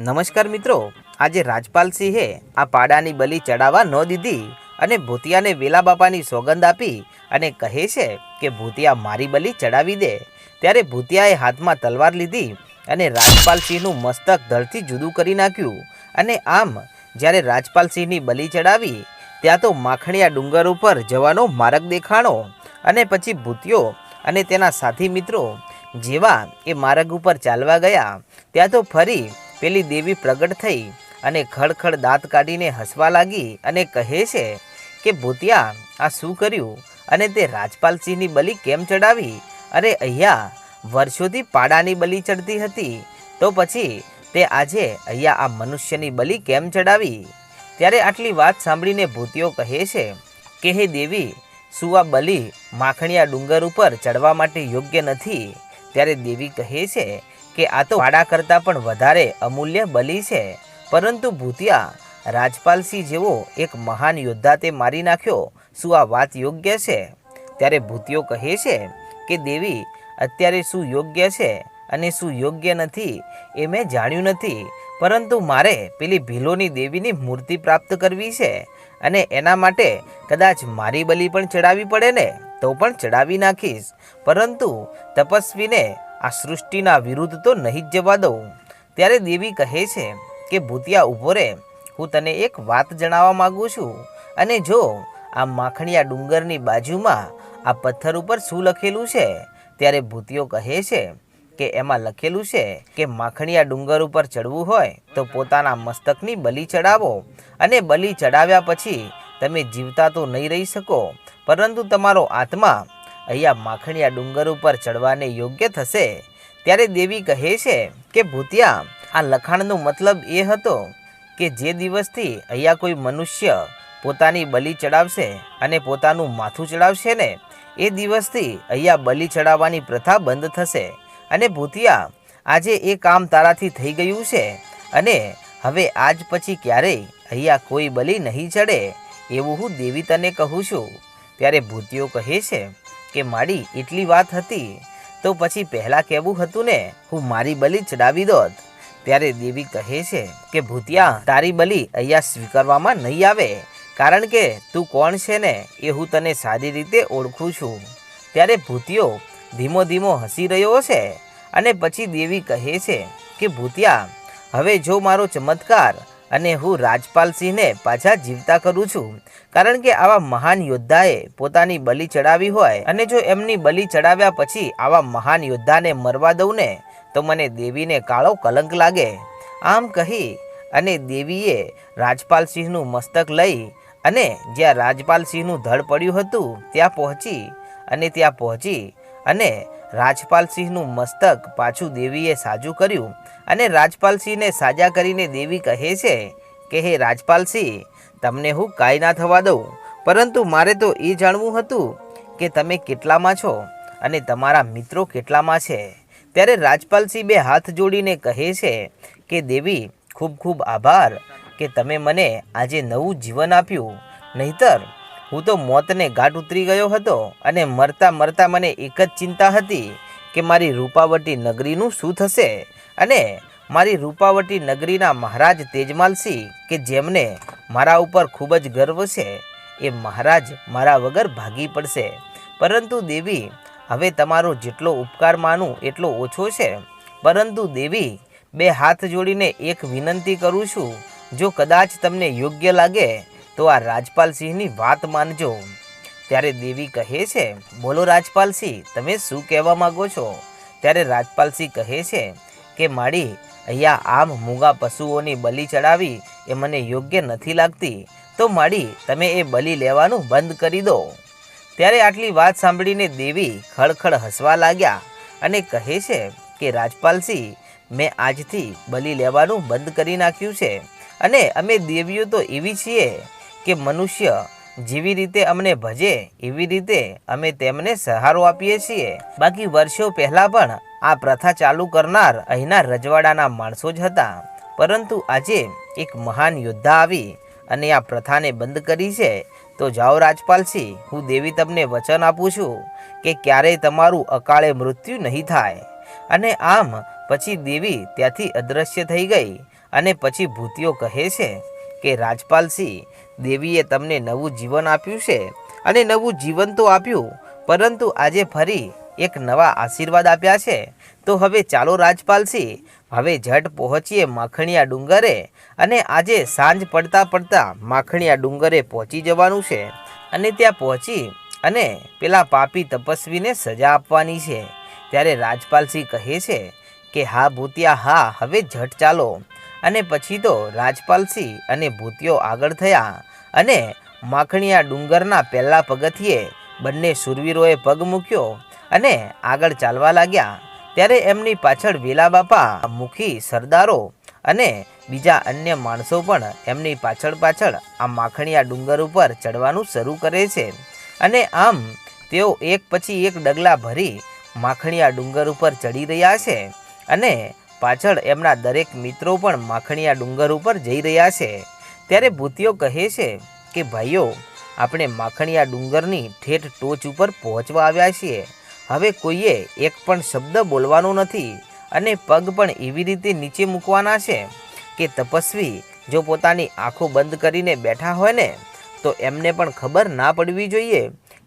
નમસ્કાર મિત્રો, આજે રાજપાલસિંહે આ પાડાની બલિ ચડાવવા ન દીધી અને ભૂતિયાને વેલા બાપાની સોગંદ આપી અને કહે છે કે, ભૂતિયા મારી બલિ ચડાવી દે. ત્યારે ભૂતિયાએ હાથમાં તલવાર લીધી અને રાજપાલસિંહનું મસ્તક ધરથી જુદું કરી નાખ્યું. અને આમ, જ્યારે રાજપાલસિંહની બલિ ચડાવી, ત્યાં તો માખણીયા ડુંગર ઉપર જવાનો માર્ગ દેખાણો અને પછી ભૂતિયો અને તેના સાથી મિત્રો જેવા એ માર્ગ ઉપર ચાલવા ગયા. ત્યાં તો ફરી પેલી દેવી પ્રગટ થઈ અને ખડખડ દાંત કાઢીને હસવા લાગી અને કહે છે કે, ભૂતિયા, આ શું કર્યું? અને તે રાજપાલસિંહની બલિ કેમ ચડાવી? અરે અહીંયા, વર્ષોથી પાડાની બલિ ચડતી હતી. તો પછી તે આજે અહીંયા આ મનુષ્યની બલિ કેમ ચડાવી? ત્યારે આટલી વાત સાંભળીને ભૂતિયો કહે છે કે, હે દેવી, શું આ બલિ માખણીયા ડુંગર ઉપર ચડવા માટે યોગ્ય નથી? ત્યારે દેવી કહે છે કે આ તો પાડા કરતાં પણ વધારે અમૂલ્ય બલિ છે. પરંતુ ભૂતિયા, રાજપાલસિંહ જેવો એક મહાન યોદ્ધા તે મારી નાખ્યો, શું આ વાત યોગ્ય છે? ત્યારે ભૂતિયો કહે છે કે, દેવી, અત્યારે શું યોગ્ય છે અને શું યોગ્ય નથી એ મેં જાણ્યું નથી. પરંતુ મારે પેલી ભીલોની દેવીની મૂર્તિ પ્રાપ્ત કરવી છે અને એના માટે કદાચ મારી બલિ પણ ચડાવવી પડે ને? તો પણ ચડાવી નાખીશ. પરંતુ તપસ્વીને આ સૃષ્ટિના વિરુદ્ધ તો નહીં જ જવા દઉં. ત્યારે દેવી કહે છે કે, ભૂતિયા ઊભો રે. હું તને એક વાત જણાવવા માગું છું. અને જો આ માખણીયા ડુંગરની બાજુમાં આ પથ્થર ઉપર શું લખેલું છે? ત્યારે ભૂતિયો કહે છે કે, એમાં લખેલું છે કે, માખણીયા ડુંગર ઉપર ચડવું હોય તો પોતાના મસ્તકની બલિ ચડાવો. અને બલિ ચડાવ્યા પછી તમે જીવતા તો નહીં રહી શકો, પરંતુ તમારો આત્મા અહીંયા માખણીયા ડુંગર ઉપર ચડવાને યોગ્ય થશે? ત્યારે દેવી કહે છે કે, ભૂતિયા, આ લખાણનો મતલબ એ હતો કે જે દિવસથી અહીંયા કોઈ મનુષ્ય પોતાની બલિ ચડાવશે અને પોતાનું માથું ચડાવશે ને, એ દિવસથી અહીંયા બલિ ચડાવવાની પ્રથા બંધ થશે. અને ભૂતિયા, આજે એ કામ તારાથી થઈ ગયું છે અને હવે આજ પછી ક્યારેય અહીંયા કોઈ બલિ નહીં ચડે એવું હું દેવી તને કહું છું. ત્યારે ભૂતિઓ કહે છે કે મારી એટલી વાત હતી, તો પછી પહેલાં કહેવું હતું ને, હું મારી બલિ ચડાવી દોત. ત્યારે દેવી કહે છે કે, ભૂતિયા, તારી બલિ અહીંયા સ્વીકારવામાં નહીં આવે, કારણ કે તું કોણ છે ને, એ હું તને સારી રીતે ઓળખું છું. ત્યારે ભૂતિયો ધીમો ધીમો હસી રહ્યો છે અને પછી દેવી કહે છે કે, ભૂતિયા, હવે જો મારો ચમત્કાર અને હું રાજપાલસિંહને પાછા જીવતા કરું છું. કારણ કે આવા મહાન યોદ્ધાએ પોતાની બલિ ચડાવી હોય અને જો એમની બલિ ચડાવ્યા પછી આવા મહાન યોદ્ધાને મરવા દઉં ને, તો મને દેવીને કાળો કલંક લાગે. આમ કહી અને દેવીએ રાજપાલસિંહનું મસ્તક લઈ અને જ્યાં રાજપાલસિંહનું ધડ પડ્યું હતું, ત્યાં પહોંચી અને ત્યાં પહોંચી અને રાજપાલસિંહનું મસ્તક પાછું દેવીએ સાજું કર્યું. અને રાજપાલસિંહને સાજા કરીને દેવી કહે છે કે, હે રાજપાલસિંહ, તમને હું કાંઈ ના થવા દઉં, પરંતુ મારે તો એ જાણવું હતું કે તમે કેટલામાં છો અને તમારા મિત્રો કેટલામાં છે. ત્યારે રાજપાલસિંહ બે હાથ જોડીને કહે છે કે, દેવી, ખૂબ ખૂબ આભાર કે તમે મને આજે નવું જીવન આપ્યું. નહીતર, હું તો મોતને ઘાટ ઉતરી ગયો હતો અને મરતા મરતા મને એક જ ચિંતા હતી કે મારી રૂપાવટી નગરીનું શું થશે? અને મારી રૂપાવટી નગરીના મહારાજ તેજમાલસિંહ કે જેમને મારા ઉપર ખૂબ જ ગર્વ છે, એ મહારાજ મારા વગર ભાગી પડશે. પરંતુ દેવી, હવે તમારો જેટલો ઉપકાર માનું એટલો ઓછો છે. પરંતુ દેવી, બે હાથ જોડીને એક વિનંતી કરું છું, જો કદાચ તમને યોગ્ય લાગે, તો આ રાજપાલસિંહની વાત માનજો. ત્યારે દેવી કહે છે, બોલો રાજપાલસિંહ તમે શું કહેવા માગો છો? ત્યારે રાજપાલસિંહ કહે છે કે, માડી, અહીંયા આમ મૂગા પશુઓની બલિ ચડાવી એ મને યોગ્ય નથી લાગતી. તો માડી, તમે એ બલિ લેવાનું બંધ કરી દો. ત્યારે આટલી વાત સાંભળીને દેવી ખડખડ હસવા લાગ્યા અને કહે છે કે રાજપાલસિંહ મેં આજથી બલિ લેવાનું બંધ કરી નાખ્યું છે. અને અમે દેવીઓ તો એવી છીએ કે મનુષ્ય જેવી રીતે અમને ભજે, એવી રીતે અમે તેમને સહારો આપીએ છીએ. બાકી વર્ષો પહેલાં પણ આ પ્રથા ચાલુ કરનાર અહીંના રજવાડાના માણસો જ હતા. પરંતુ આજે એક મહાન યોદ્ધા આવી અને આ પ્રથાને બંધ કરી છે. તો જાઓ રાજપાલસિંહ હું દેવી તમને વચન આપું છું કે ક્યારેય તમારું અકાળે મૃત્યુ નહીં થાય. અને આમ પછી દેવી ત્યાંથી અદૃશ્ય થઈ ગઈ અને પછી ભૂતિઓ કહે છે. કે રાજપાલસિંહ દેવીએ તમને નવું જીવન આપ્યું છે? અને નવું જીવન તો આપ્યું, પરંતુ આજે ફરી એક નવા આશીર્વાદ આપ્યા છે. તો હવે ચાલો રાજપાલસિંહ, હવે ઝટ પહોંચીએ માખણીયા ડુંગરે અને આજે સાંજ પડતા પડતા માખણીયા ડુંગરે પહોંચી જવાનું છે. અને ત્યાં પહોંચી અને પેલા પાપી તપસ્વીને સજા આપવાની છે. ત્યારે રાજપાલસિંહ કહે છે કે, હા ભૂતિયા, હા, હવે ઝટ ચાલો. અને પછી તો રાજપાલસિંહ અને ભૂતિયો આગળ થયા અને માખણીયા ડુંગરના પહેલા પગથિયે બંને શૂરવીરોએ પગ મૂક્યો અને આગળ ચાલવા લાગ્યા. ત્યારે એમની પાછળ વેલા બાપા, મુખી, સરદારો અને બીજા અન્ય માણસો પણ એમની પાછળ પાછળ આ માખણીયા ડુંગર ઉપર ચડવાનું શરૂ કરે છે. અને આમ તેઓ એક પછી એક ડગલા ભરી માખણીયા ડુંગર ઉપર ચડી રહ્યા છે અને પાછળ એમના દરેક મિત્રો પણ માખણીયા ડુંગર ઉપર જઈ રહ્યા છે. ત્યારે ભૂતિઓ કહે છે કે, ભાઈઓ, આપણે માખણીયા ડુંગરની ઠેઠ ટોચ ઉપર પહોંચવા આવ્યા છીએ. હવે કોઈએ એક પણ શબ્દ બોલવાનો નથી અને પગ પણ એવી રીતે નીચે મૂકવાના છે કે તપસ્વી જો પોતાની આંખો બંધ કરીને બેઠા હોય ને, તો એમને પણ ખબર ના પડવી જોઈએ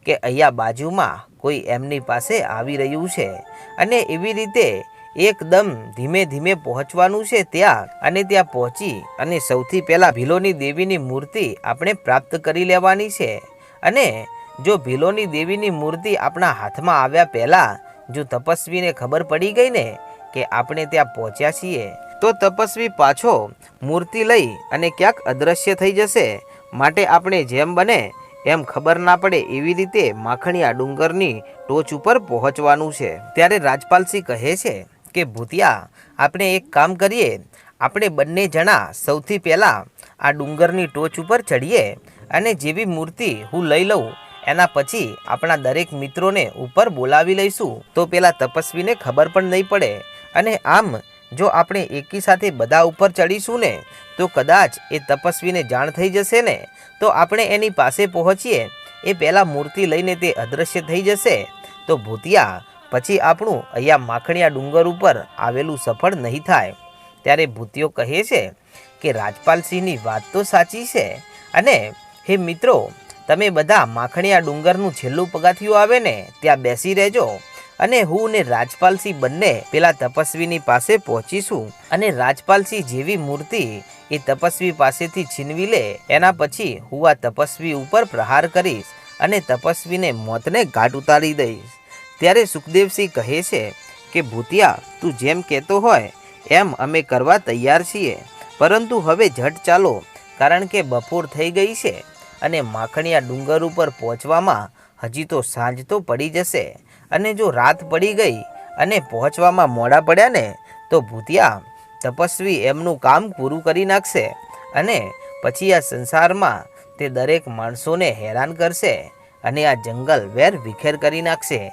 કે અહીંયા બાજુમાં કોઈ એમની પાસે આવી રહ્યું છે. અને એવી રીતે એકદમ ધીમે ધીમે પહોંચવાનું છે ત્યાં અને ત્યાં પહોંચી અને સૌથી પહેલાં ભીલોની દેવીની મૂર્તિ આપણે પ્રાપ્ત કરી લેવાની છે. અને જો ભીલોની દેવીની મૂર્તિ આપણા હાથમાં આવ્યા પહેલાં જો તપસ્વીને ખબર પડી ગઈ ને કે આપણે ત્યાં પહોંચ્યા છીએ, તો તપસ્વી પાછો મૂર્તિ લઈ અને ક્યાંક અદૃશ્ય થઈ જશે. માટે આપણે જેમ બને એમ ખબર ના પડે એવી રીતે માખણીયા ડુંગરની ટોચ ઉપર પહોંચવાનું છે. ત્યારે રાજપાલસિંહ કહે છે કે ભૂતિયા, આપણે એક કામ કરીએ. આપણે બંને જણા સૌથી પહેલાં આ ડુંગરની ટોચ ઉપર ચડીએ અને જેવી મૂર્તિ હું લઈ લઉં, એના પછી આપણા દરેક મિત્રોને ઉપર બોલાવી લઈશું. તો પેલા તપસ્વીને ખબર પણ નહીં પડે. અને આમ, જો આપણે એકી સાથે બધા ઉપર ચડીશું ને, તો કદાચ એ તપસ્વીને જાણ થઈ જશે ને? તો આપણે એની પાસે પહોંચીએ. એ પહેલાં મૂર્તિ લઈને તે અદૃશ્ય થઈ જશે. તો ભૂતિયા પછી આપણું અહીંયા માખણીયા ડુંગર ઉપર આવેલું સફળ નહીં થાય. ત્યારે ભૂતિયો કહે છે કે રાજપાલસિંહની વાત તો સાચી છે. અને હે મિત્રો, તમે બધા માખણીયા ડુંગરનું છેલ્લું પગાથિયું આવે ને, ત્યાં બેસી રહેજો. અને હું ને રાજપાલસિંહ બંને પેલા તપસ્વીની પાસે પહોંચીશું. અને રાજપાલસિંહ જેવી મૂર્તિ એ તપસ્વી પાસેથી છીનવી લે, એના પછી હું આ તપસ્વી ઉપર પ્રહાર કરીશ અને તપસ્વીને મોતને ઘાટ ઉતારી દઈશ. ત્યારે સુખદેવસિંહ કહે છે કે, ભૂતિયા, તું જેમ કહેતો હોય, એમ અમે કરવા તૈયાર છીએ. પરંતુ હવે ઝટ ચાલો, કારણ કે બપોર થઈ ગઈ છે અને માખણીયા ડુંગર ઉપર પહોંચવામાં હજી તો સાંજ તો પડી જશે. અને જો રાત પડી ગઈ અને પહોંચવામાં મોડા પડ્યા ને, તો ભૂતિયા તપસ્વી એમનું કામ પૂરું કરી નાખશે અને પછી આ સંસારમાં તે દરેક માણસોને હેરાન કરશે અને આ જંગલ વેર વિખેર કરી નાખશે.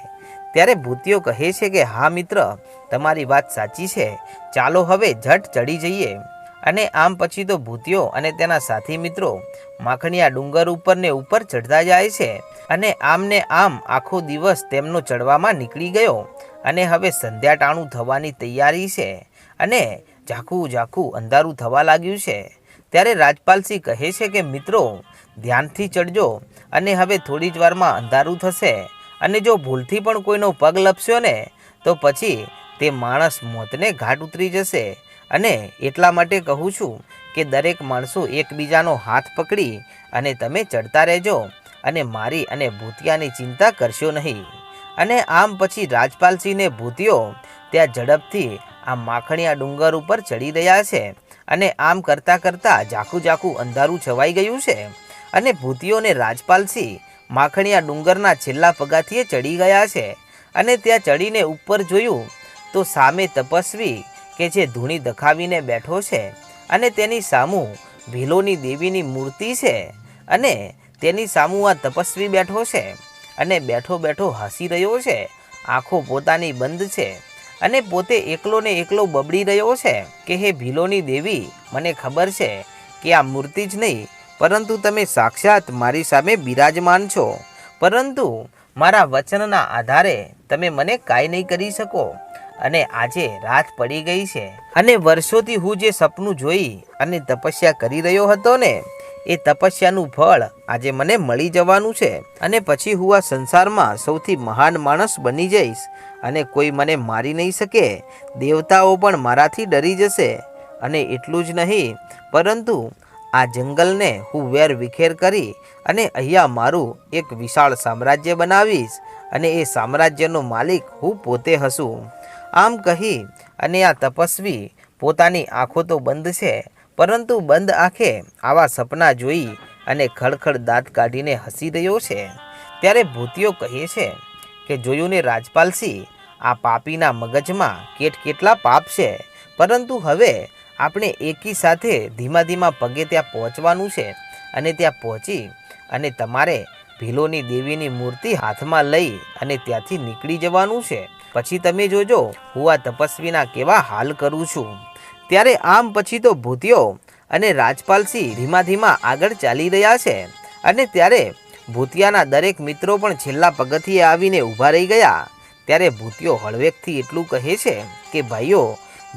ત્યારે ભૂતિઓ કહે છે કે, હા, મિત્ર, તમારી વાત સાચી છે. ચાલો હવે ઝટ ચડી જઈએ. અને આમ પછી તો ભૂતિઓ અને તેના સાથી મિત્રો માખણીયા ડુંગર ઉપર ને ઉપર ચડતા જાય છે અને આમને આમ આખો દિવસ તેમનો ચડવામાં નીકળી ગયો. અને હવે સંધ્યા ટાણું થવાની તૈયારી છે અને ઝાખું ઝાખું અંધારું થવા લાગ્યું છે. ત્યારે રાજપાલસિંહ કહે છે કે, મિત્રો, ધ્યાનથી ચડજો અને હવે થોડી જ વારમાં અંધારું થશે. અને જો ભૂલથી પણ કોઈનો પગ લપસ્યો ને, તો પછી તે માણસ મોતને ઘાટ ઉતરી જશે. અને એટલા માટે કહું છું કે દરેક માણસો એકબીજાનો હાથ પકડી અને તમે ચડતા રહેજો અને મારી અને ભૂતિયાની ચિંતા કરશો નહીં. અને આમ પછી રાજપાલસિંહને ભૂતિયો ત્યાં ઝડપથી આ માખણીયા ડુંગર ઉપર ચડી રહ્યા છે અને આમ કરતાં કરતાં ઝાખું ઝાખું અંધારું છવાઈ ગયું છે. અને ભૂતિયોને રાજપાલસિંહ માખણીયા ડુંગરના છેલ્લા પગાથીએ ચડી ગયા છે અને ત્યાં ચડીને ઉપર જોયું તો સામે તપસ્વી કે જે ધૂણી દખાવીને બેઠો છે અને તેની સામું ભીલોની દેવીની મૂર્તિ છે અને તેની સામું આ તપસ્વી બેઠો છે અને બેઠો બેઠો હસી રહ્યો છે, આંખો પોતાની બંધ છે અને પોતે એકલો ને એકલો બબડી રહ્યો છે કે હે ભીલોની દેવી, મને ખબર છે કે આ મૂર્તિ જ નહીં પરંતુ તમે સાક્ષાત મારી સામે બિરાજમાન છો. પરંતુ મારા વચનના આધારે તમે મને કાંઈ નહીં કરી શકો. અને આજે રાત પડી ગઈ છે. અને વર્ષોથી હું જે સપનું જોઈ અને તપસ્યા કરી રહ્યો હતો ને, એ તપસ્યાનું ફળ આજે મને મળી જવાનું છે. અને પછી હું આ સંસારમાં સૌથી મહાન માણસ બની જઈશ અને કોઈ મને મારી નહીં શકે. દેવતાઓ પણ મારાથી ડરી જશે. અને એટલું જ નહીં, પરંતુ આ જંગલને હું વેર વિખેર કરી અને અહીંયા મારું એક વિશાળ સામ્રાજ્ય બનાવીશ અને એ સામ્રાજ્યનો માલિક હું પોતે હશું. આમ કહી અને આ તપસ્વી પોતાની આંખો તો બંધ છે, પરંતુ બંધ આંખે આવા સપના જોઈ અને ખડખડ દાંત કાઢીને હસી રહ્યો છે. ત્યારે ભૂતિઓ કહે છે કે, જોયું ને રાજપાલસિંહ આ પાપીના મગજમાં કેટ કેટલા પાપ છે. પરંતુ હવે આપણે એકી સાથે ધીમા ધીમા પગે ત્યાં પહોંચવાનું છે અને ત્યાં પહોંચી અને તમારે ભીલોની દેવીની મૂર્તિ હાથમાં લઈ અને ત્યાંથી નીકળી જવાનું છે. પછી તમે જોજો હું આ તપસ્વીના કેવા હાલ કરું છું. ત્યારે આમ પછી તો ભૂતિયો અને રાજપાલસિંહ ધીમા ધીમા આગળ ચાલી રહ્યા છે અને ત્યારે ભૂતિયાના દરેક મિત્રો પણ છેલ્લા પગથિયે આવીને ઊભા રહી ગયા. ત્યારે ભૂતિયો હળવેકથી એટલું કહે છે કે, ભાઈઓ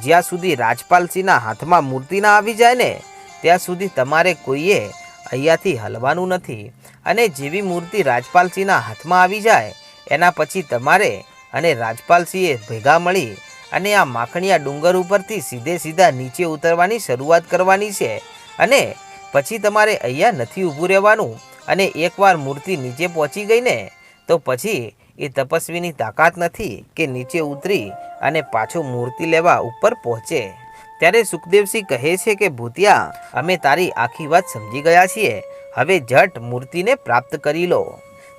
જ્યાં સુધી રાજપાલસિંહના હાથમાં મૂર્તિ ના આવી જાય ને, ત્યાં સુધી તમારે કોઈએ અહીંયાથી હલવાનું નથી. અને જેવી મૂર્તિ રાજપાલસિંહના હાથમાં આવી જાય, એના પછી તમારે અને રાજપાલસિંહે ભેગા મળી અને આ માખણીયા ડુંગર ઉપરથી સીધે સીધા નીચે ઉતરવાની શરૂઆત કરવાની છે. અને પછી તમારે અહીંયા નથી ઊભું રહેવાનું અને એકવાર મૂર્તિ નીચે પહોંચી ગઈ ને, તો પછી એ તપસ્વીની તાકાત નથી કે નીચે ઉતરી અને પાછો મૂર્તિ લેવા ઉપર પહોંચે. ત્યારે સુખદેવસિંહ કહે છે કે, ભૂતિયા, અમે તારી આખી વાત સમજી ગયા છીએ. હવે જટ મૂર્તિને પ્રાપ્ત કરી લો.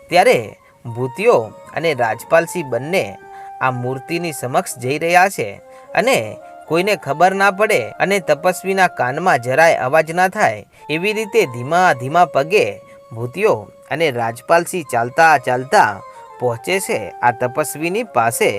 ત્યારે ભૂતિયો અને રાજપાલસિંહ બંને આ મૂર્તિની સમક્ષ જઈ રહ્યા છે અને કોઈને ખબર ના પડે અને તપસ્વીના કાનમાં જરાય અવાજ ના થાય એવી રીતે ધીમા ધીમા પગે ભૂતિયો અને રાજપાલસિંહ ચાલતા ચાલતા પહોંચે છે આ તપસ્વીની પાસે.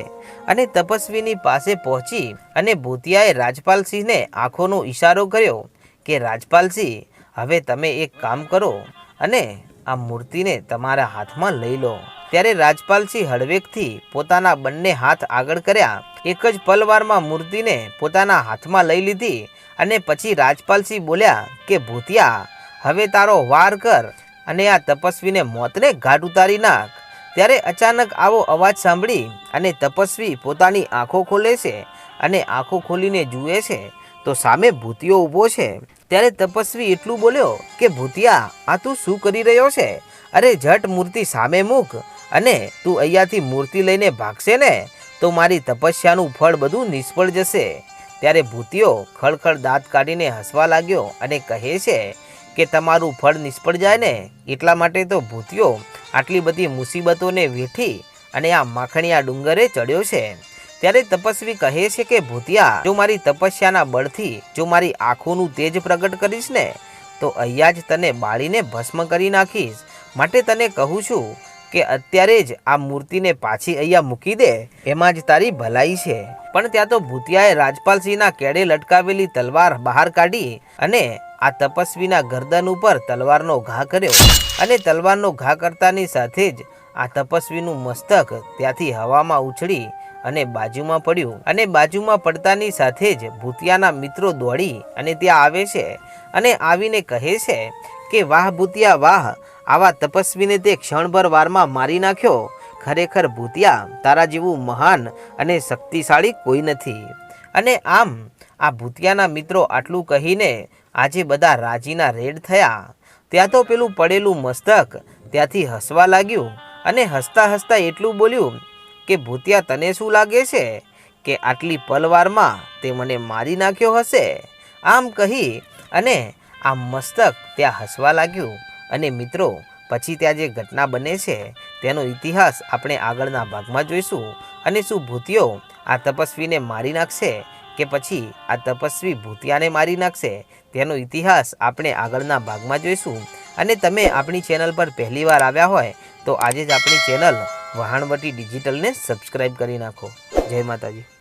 અને તપસ્વીની પાસે પહોંચી અને ભૂતિયાએ રાજપાલસિંહને આંખોનો ઈશારો કર્યો કે, રાજપાલસિંહ, હવે તમે એક કામ કરો અને આ મૂર્તિને તમારા હાથમાં લઈ લો. ત્યારે રાજપાલસિંહ હળવેકથી પોતાના બંને હાથ આગળ કર્યા. એક જ પલવારમાં મૂર્તિને પોતાના હાથમાં લઈ લીધી અને પછી રાજપાલસિંહ બોલ્યા કે, ભૂતિયા, હવે તારો વાર કર અને આ તપસ્વીને મોતને ઘાટ ઉતારી નાખ. ત્યારે અચાનક આવો અવાજ સાંભળી અને તપસ્વી પોતાની આંખો ખોલે છે અને આંખો ખોલીને જુએ છે, તો સામે ભૂતિયો ઊભો છે. ત્યારે તપસ્વી એટલું બોલ્યો કે, ભૂતિયા, આ તું શું કરી રહ્યો છે? અરે, જટ મૂર્તિ સામે મૂક અને તું અહીંયાથી મૂર્તિ લઈને ભાગશે ને? તો મારી તપસ્યાનું ફળ બધું નિષ્ફળ જશે. ત્યારે ભૂતિયો ખળખળ દાંત કાઢીને હસવા લાગ્યો અને કહે છે કે, તમારું ફળ નિષ્ફળ જાય ને? એટલા માટે તો ભૂતિયો આટલી બધી મુસીબતોને વેઠી અને આ માખણીયા ડુંગરે ચડ્યો છે. ત્યારે તપસ્વી કહે છે કે, ભૂતિયા, જો મારી તપસ્યાના બળથી જો મારી આંખોનું તેજ પ્રગટ કરીશ ને, તો અહીંયા જ તને બાળીને ભસ્મ કરી નાખીશ. માટે તને કહું છું કે, અત્યારે જ આ મૂર્તિને પાછી અહીંયા મૂકી દે, એમાં જ તારી ભલાઈ છે. પણ ત્યાં તો ભૂતિયાએ રાજપાલસિંહના કેડે લટકાવેલી તલવાર બહાર કાઢી અને આ તપસ્વીના ગરદન ઉપર તલવારનો ઘા કર્યો અને તલવારનો ઘા કરતાની સાથે જ આ તપસ્વીનું મસ્તક ત્યાંથી હવામાં ઉછળી અને બાજુમાં પડ્યું અને બાજુમાં પડતાની સાથે જ ભૂતિયાના મિત્રો દોડી અને ત્યાં આવે છે અને આવીને કહે છે કે, વાહ ભૂતિયા, વાહ! આવા તપસ્વીને તે ક્ષણભર વારમાં મારી નાખ્યો. ખરેખર ભૂતિયા, તારા જેવું મહાન અને શક્તિશાળી કોઈ નથી. અને આમ આ ભૂતિયાના મિત્રો આટલું કહીને આજે બધા રાજીના રેડ થયા. ત્યાં તો પેલું પડેલું મસ્તક, ત્યાંથી હસવા લાગ્યું અને હસતા હસતા એટલું બોલ્યું કે, ભૂતિયા, તને શું લાગે છે કે આટલી પલવારમાં તે મને મારી નાખ્યો હશે? આમ કહી અને આ મસ્તક ત્યાં હસવા લાગ્યું. અને મિત્રો, પછી ત્યાં જે ઘટના બને છે, તેનો ઇતિહાસ આપણે આગળના ભાગમાં જોઈશું. અને શું ભૂતિયો આ તપસ્વીને મારી નાખશે? કે પછી આ તપસ્વી ભૂતિયાને મારી નાખશે, તેનો ઇતિહાસ આપણે આગળના ભાગમાં જોઈશું. અને તમે આપણી ચેનલ પર પહેલીવાર આવ્યા હોય, તો આજે જ આપણી ચેનલ વહાણવટી ડિજિટલને સબસ્ક્રાઈબ કરી નાખો. જય માતાજી.